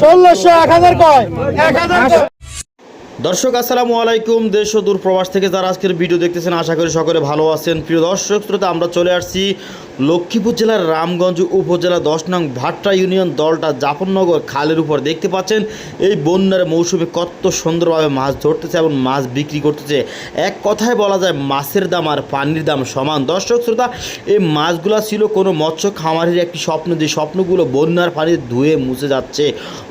ষোলোশো এক হাজার কয়? এক হাজার দর্শক, আসসালামু আলাইকুম। দেশ ও দূর প্রবাস থেকে যারা আজকের ভিডিও দেখতেছেন, আশা করি সকলে ভালো আছেন। প্রিয় দর্শক, শ্রোতা, আমরা চলে আসছি লক্ষ্মীপুর জেলার রামগঞ্জ উপজেলা দশ নং ভাট্টা ইউনিয়ন দলটা জাফরনগর খালের উপর। দেখতে পাচ্ছেন, এই বন্যার মৌসুমে কত সুন্দরভাবে মাছ ধরতেছে এবং মাছ বিক্রি করতেছে। এক কথায় বলা যায়, মাছের দাম আর পানির দাম সমান। দর্শক, শ্রোতা, এই মাছগুলো ছিল কোনো মৎস্য খামারের একটি স্বপ্ন। যে স্বপ্নগুলো বন্যার পানি ধুয়ে মুছে যাচ্ছে।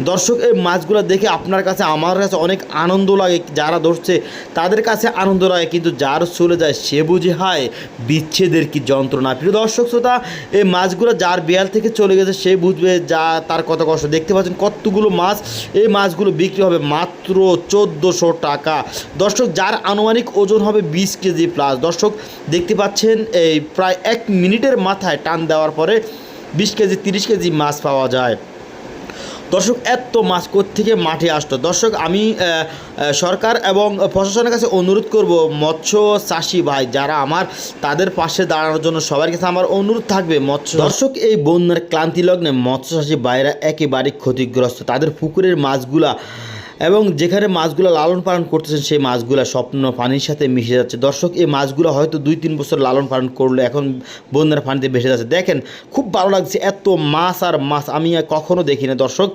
দর্শক, এই মাছগুলো দেখে আপনার কাছে, আমার কাছে অনেক আনন্দ লাগে, যারা ধরছে তাদের কাছে আনন্দ লাগে, কিন্তু যার চলে যায় সে বুঝে, হয়, বিচ্ছেদের কি যন্ত্রণা। প্রিয় দর্শক, শ্রোতা, এই মাছগুলো যার বিয়াল থেকে চলে গেছে, সে বুঝবে যা তার কত কষ্ট। দেখতে পাচ্ছেন কতগুলো মাছ, এই মাছগুলো বিক্রি হবে মাত্র চোদ্দোশো টাকা। দর্শক, যার আনুমানিক ওজন হবে বিশ কেজি প্লাস দর্শক, দেখতে পাচ্ছেন, এই প্রায় এক মিনিটের মাথায় টান দেওয়ার পরে বিশ কেজি, তিরিশ কেজি মাছ পাওয়া যায়। দর্শক, এত মাছ থেকে মাঠে আসতো? দর্শক, আমি সরকার এবং প্রশাসনের কাছে অনুরোধ করব, মৎস্য চাষি ভাই, যারা আমার, তাদের পাশে দাঁড়ানোর জন্য সবার কাছে আমার অনুরোধ থাকবে, মৎস্য দর্শক, এই বন্যার ক্লান্তি লগ্নে মৎস্য চাষি ভাইরা একেবারে ক্ষতিগ্রস্ত। তাদের পুকুরের মাছগুলা এবং যেখানে মাছগুলো লালন পালন করতেছেন, সেই মাছগুলো স্বপ্ন পানির সাথে মিশে যাচ্ছে। দর্শক, এই মাছগুলো হয়তো দুই তিন বছর লালন পালন করলে এখন বন্যার পানিতে ভেসে যাচ্ছে। দেখেন, খুব ভালো লাগছে এত মাছ আর মাছ আমি আর কখনো দেখি না দর্শক,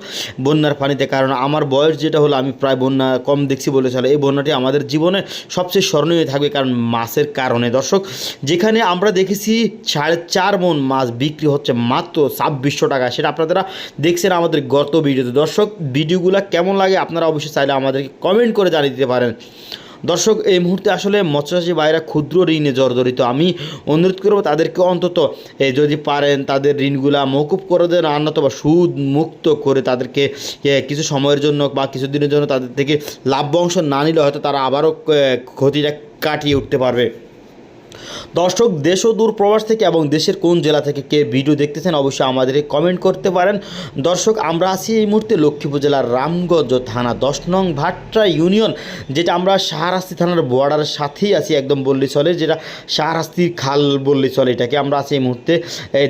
বন্যার পানিতে, কারণ আমার বয়স যেটা হলো, আমি প্রায় বন্যা কম দেখছি বলে চলে। এই বন্যাটি আমাদের জীবনে সবচেয়ে স্মরণীয় থাকবে কারণ মাছের কারণে। দর্শক, যেখানে আমরা দেখেছি সাড়ে চার মন মাছ বিক্রি হচ্ছে মাত্র ছাব্বিশশো টাকা সেটা আপনারা দেখছেন আমাদের গত ভিডিওতে। দর্শক, ভিডিওগুলো কেমন লাগে আপনারা অবশ্যই চাইলে আমাদেরকে কমেন্ট করে জানিয়ে দিতে পারেন। দর্শক, এই মুহূর্তে আসলে মৎস্যচাষী ভাইরা ক্ষুদ্র ঋণে জর্জরিত। আমি অনুরোধ করব, তাদেরকে অন্তত যদি পারেন, তাদের ঋণগুলা মকুব করে দেন আর নতুবা সুদ মুক্ত করে তাদেরকে কিছু সময়ের জন্য বা কিছুদিনের জন্য তাদের থেকে লাভ অংশ না নিলে হয়তো তারা আবারও ক্ষতিটা কাটিয়ে উঠতে পারবে। দর্শক, দেশ ও দূর প্রবাস থেকে এবং দেশের কোন জেলা থেকে কে ভিডিও দেখতেছেন অবশ্যই আমাদেরকে কমেন্ট করতে পারেন। দর্শক, আমরা আছি এই মুহূর্তে লক্ষ্মীপুর জেলার রামগঞ্জ থানা দশ নং ভাট্টা ইউনিয়ন, যেটা আমরা শাহরাস্তি থানার বর্ডারের সাথেই আছি, একদম বললি চলে, যেটা শাহরাস্তির খাল বললি চলে এটাকে আমরা আছি এই মুহূর্তে।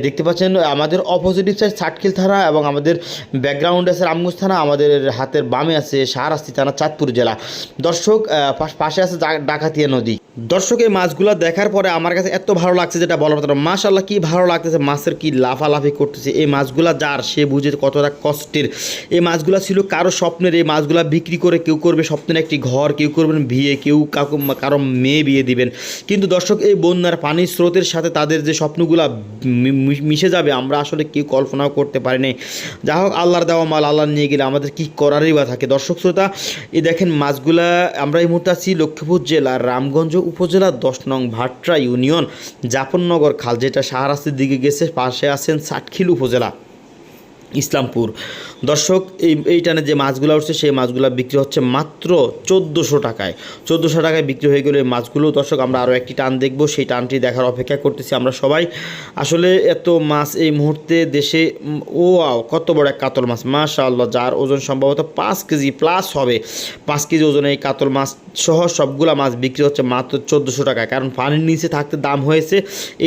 দেখতে পাচ্ছেন, আমাদের অপোজিট সাইড সাটকিল থানা এবং আমাদের ব্যাকগ্রাউন্ডে আছে রামগঞ্জ থানা, আমাদের হাতের বামে আছে শাহরাস্তি থানা চাঁদপুর জেলা। দর্শক পাশে আছে ডাকাতিয়া নদী। দর্শক এই মাছগুলো দেখার পরে আমার কাছে এত ভালো লাগছে যেটা বলার মতো মাশাল্লাহ কী ভালো লাগতেছে, মাছের কি লাফালাফি করতেছে। এই মাছগুলো যার, সে বুঝে কতটা কষ্টের। এই মাছগুলো ছিল কারও স্বপ্নের, এই মাছগুলো বিক্রি করে কেউ করবে স্বপ্নের একটি ঘর, কেউ করবেন বিয়ে, কেউ কাকু কারও মেয়ে বিয়ে দিবেন। কিন্তু দর্শক, এই বন্যার পানির স্রোতের সাথে তাদের যে স্বপ্নগুলা মিশে যাবে, আমরা আসলে কেউ কল্পনাও করতে পারি পারিনি যা হোক, আল্লাহর দেওয়া মাল আল্লাহ নিয়ে গেলে আমাদের কি করারই বা থাকে। দর্শক শ্রোতা, এই দেখেন মাছগুলা, আমরা এই মুহূর্তে আছি লক্ষ্মীপুর জেলার রামগঞ্জ উপজেলার দশ নং ভাট্রা ইউনিয়ন জাপননগর খাল, যেটা শাহরাস্তির দিকে গেছে, পাশে আছেন সাটখিল উপজেলা। ইসলামপুর। দর্শক এই এই টানে যে মাছগুলো উঠছে সেই মাছগুলো বিক্রি হচ্ছে মাত্র চোদ্দোশো টাকায়। চোদ্দোশো টাকায় বিক্রি হয়ে গেলে মাছগুলো। দর্শক আমরা আরও একটি টান দেখব। সেই টানটি দেখার অপেক্ষা করতেছি আমরা সবাই। আসলে এত মাছ এই মুহূর্তে দেশে ও আও, কত বড় এক কাতল মাছ। মাশাআল্লাহ যার ওজন সম্ভবত পাঁচ কেজি প্লাস হবে। পাঁচ কেজি ওজনে এই কাতল মাছ সহ সবগুলা মাছ বিক্রি হচ্ছে মাত্র চোদ্দোশো টাকায়। কারণ পানির নিচে থাকতে দাম হয়েছে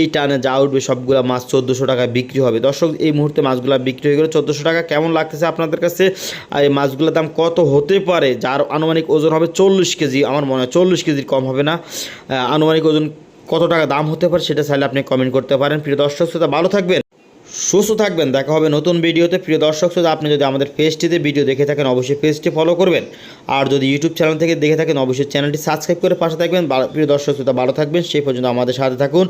এই টানে যা উঠবে সবগুলা মাছ চোদ্দোশো টাকায় বিক্রি হবে। দর্শক এই মুহূর্তে মাছগুলা বিক্রি হয়ে গেলে চোদ্দোশো টাকা কেমন লাগতেছে আপনাদের কাছে? এই মাছগুলোর দাম কত হতে পারে? যার আনুমানিক ওজন হবে চল্লিশ কেজি, আমার মনে হয় চল্লিশ কেজির কম হবে না। আনুমানিক ওজন কত টাকা দাম হতে পারে সেটা চাইলে আপনি কমেন্ট করতে পারেন। প্রিয় দর্শক, শ্রোতা, ভালো থাকবেন। সুস্থ থাকবেন। দেখা হবে নতুন ভিডিওতে। প্রিয় দর্শক শ্রোতা, আপনি যদি আমাদের পেজটিতে ভিডিও দেখে থাকেন, অবশ্যই পেজটি ফলো করবেন। আর যদি ইউটিউব চ্যানেল থেকে দেখে থাকেন, অবশ্যই চ্যানেলটি সাবস্ক্রাইব করে পাশে থাকবেন। প্রিয় দর্শক শ্রোতা, ভালো থাকবেন। সেই পর্যন্ত আমাদের সাথে থাকুন।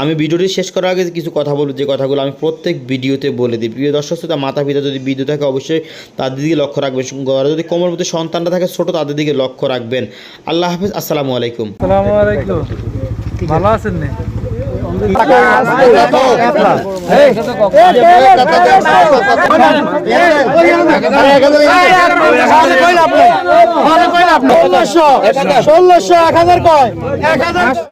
আমি ভিডিওটি শেষ করার আগে কিছু কথা বলব, যে কথাগুলো আমি প্রত্যেক ভিডিওতে বলে দিই। প্রিয় দর্শক শ্রোতা মাতা পিতা যদি ভিডিও থাকে, অবশ্যই তাদের দিকে লক্ষ্য রাখবেন। ঘরে যদি কোমর মধ্যে সন্তানটা থাকে, ছোট, তাদের দিকে লক্ষ্য রাখবেন। আল্লাহ হাফিজ। আসসালামু আলাইকুম। আসসালামু আলাইকুম। ভালো আছেন ষোলোশো এক হাজার কয় এক হাজার